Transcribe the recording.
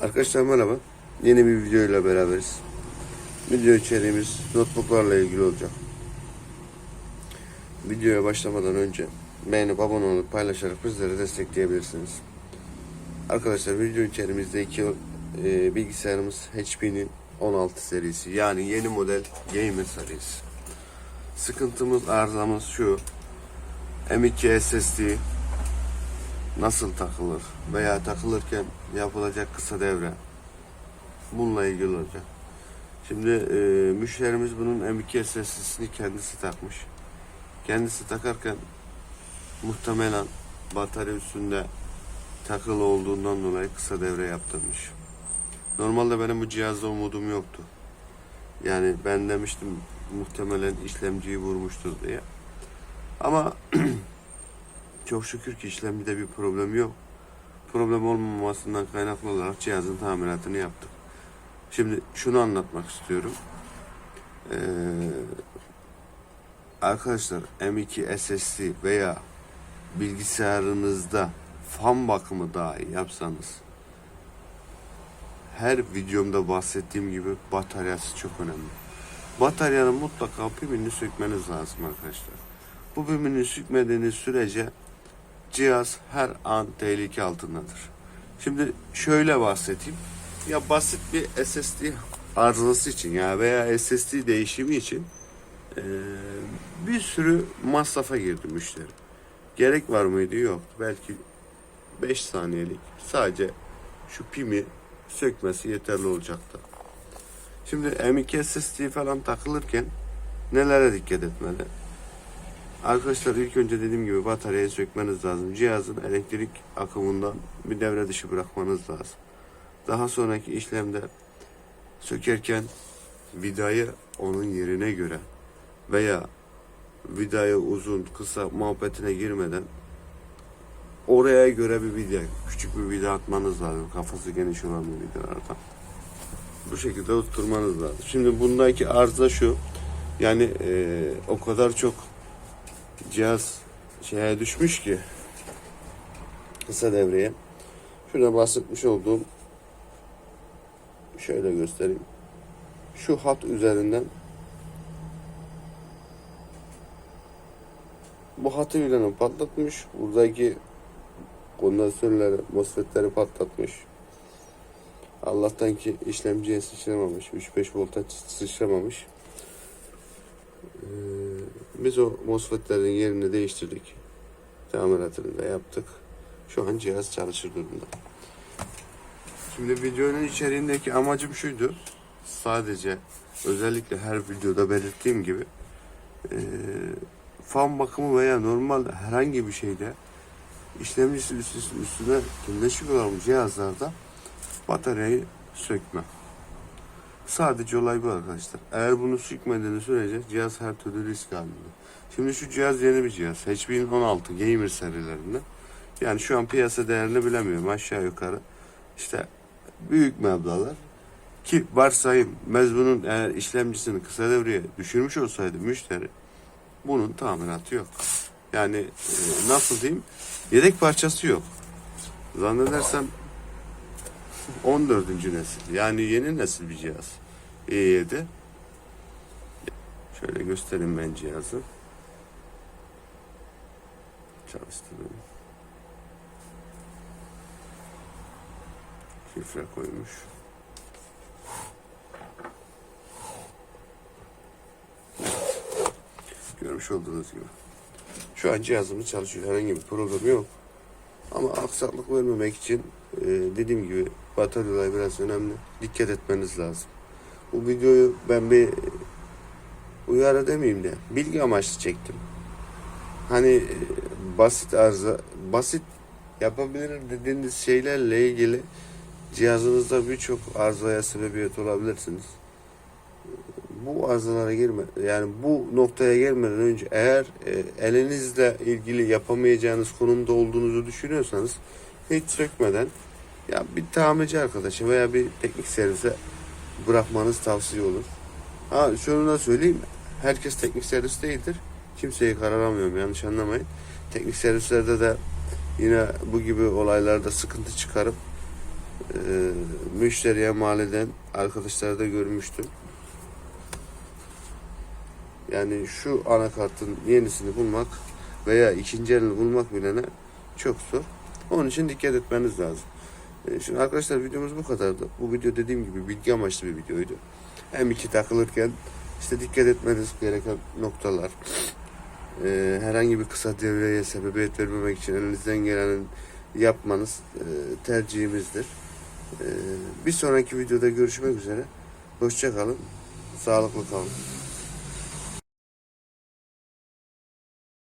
Arkadaşlar merhaba. Yeni bir video ile beraberiz. Video içeriğimiz notebooklarla ilgili olacak. Videoya başlamadan önce beğenip abone olup paylaşarak bizleri destekleyebilirsiniz. Arkadaşlar video içeriğimizde iki e, bilgisayarımız HP'nin 16 serisi yani yeni model gamer serisi. Sıkıntımız arızamız şu. M2 SSD nasıl takılır veya takılırken yapılacak kısa devre bununla ilgili olacak. Şimdi e, müşterimiz bunun M2 SSD'sini kendisi takmış. Kendisi takarken muhtemelen batarya üstünde takılı olduğundan dolayı kısa devre yaptırmış. Normalde benim bu cihazda umudum yoktu. Yani ben demiştim muhtemelen işlemciyi vurmuştur diye. Ama çok şükür ki işlemcide bir problem yok. Problem olmamasından kaynaklı olarak cihazın tamiratını yaptık. Şimdi şunu anlatmak istiyorum. Ee, arkadaşlar M2 SSD veya bilgisayarınızda fan bakımı dahi yapsanız her videomda bahsettiğim gibi bataryası çok önemli. Bataryanın mutlaka pimini sökmeniz lazım arkadaşlar. Bu pimini sökmediğiniz sürece cihaz her an tehlike altındadır. Şimdi şöyle bahsedeyim. Ya basit bir SSD arızası için ya veya SSD değişimi için eee, bir sürü masrafa girdi müşteri. Gerek var mıydı? Yok. Belki 5 saniyelik sadece şu pimi sökmesi yeterli olacaktı. Şimdi M2 SSD falan takılırken nelere dikkat etmeli? Arkadaşlar ilk önce dediğim gibi bataryayı sökmeniz lazım. Cihazın elektrik akımından bir devre dışı bırakmanız lazım. Daha sonraki işlemde sökerken vidayı onun yerine göre veya vidayı uzun kısa muhabbetine girmeden oraya göre bir vida, küçük bir vida atmanız lazım. Kafası geniş olan bir vidalardan. Bu şekilde oturtmanız lazım. Şimdi bundaki arıza şu. Yani eee, o kadar çok cihaz şeye düşmüş ki kısa devreye. Şurada bahsetmiş olduğum şöyle göstereyim. Şu hat üzerinden bu hatı bilenim patlatmış. Buradaki kondansörleri, MOSFET'leri patlatmış. Allah'tan ki işlemciye sıçramamış. 3-5 volta sıçramamış. Ee, biz o MOSFET'lerin yerini değiştirdik. Tamiratını da yaptık. Şu an cihaz çalışır durumda. Şimdi videonun içeriğindeki amacım şuydu. Sadece özellikle her videoda belirttiğim gibi eee, fan bakımı veya normalde herhangi bir şeyde işlemcisi üst- üstüne birleşik olan cihazlarda bataryayı sökme. Sadece olay bu arkadaşlar. Eğer bunu sökmediğiniz sürece cihaz her türlü risk halinde. Şimdi şu cihaz yeni bir cihaz. HP'nin 16 Gamer serilerinde. Yani şu an piyasa değerini bilemiyorum aşağı yukarı. İşte büyük meblağlar. Ki varsayım mezbunun eğer işlemcisini kısa devreye düşürmüş olsaydı müşteri bunun tamiratı yok. Yani e, nasıl diyeyim yedek parçası yok. Zannedersem 14. nesil. Yani yeni nesil bir cihaz. i7. Şöyle göstereyim ben cihazı. Çalıştırayım. Şifre koymuş. Görmüş olduğunuz gibi. Şu an cihazımız çalışıyor. Herhangi bir problem yok. Ama aksaklık vermemek için e, dediğim gibi bataryalar biraz önemli. Dikkat etmeniz lazım. Bu videoyu ben bir uyarı demeyeyim de bilgi amaçlı çektim. Hani e, basit arıza, basit yapabilirim dediğiniz şeylerle ilgili cihazınızda birçok arızaya sebebiyet olabilirsiniz. Bu arızalara girme, yani bu noktaya gelmeden önce eğer e, elinizle ilgili yapamayacağınız konumda olduğunuzu düşünüyorsanız hiç sökmeden ya bir tamirci arkadaşı veya bir teknik servise bırakmanız tavsiye olur. Ha şunu da söyleyeyim. Herkes teknik servis değildir. Kimseyi kararamıyorum yanlış anlamayın. Teknik servislerde de yine bu gibi olaylarda sıkıntı çıkarıp e, müşteriye mal eden arkadaşları da görmüştüm. Yani şu anakartın yenisini bulmak veya ikinci elini bulmak bilene çok zor. Onun için dikkat etmeniz lazım. E, Şimdi arkadaşlar videomuz bu kadardı. Bu video dediğim gibi bilgi amaçlı bir videoydu. Hem iki takılırken işte dikkat etmeniz gereken noktalar. e, herhangi bir kısa devreye sebebiyet vermemek için elinizden gelenin yapmanız e, tercihimizdir. Bir sonraki videoda görüşmek üzere. Hoşça kalın. Sağlıklı kalın.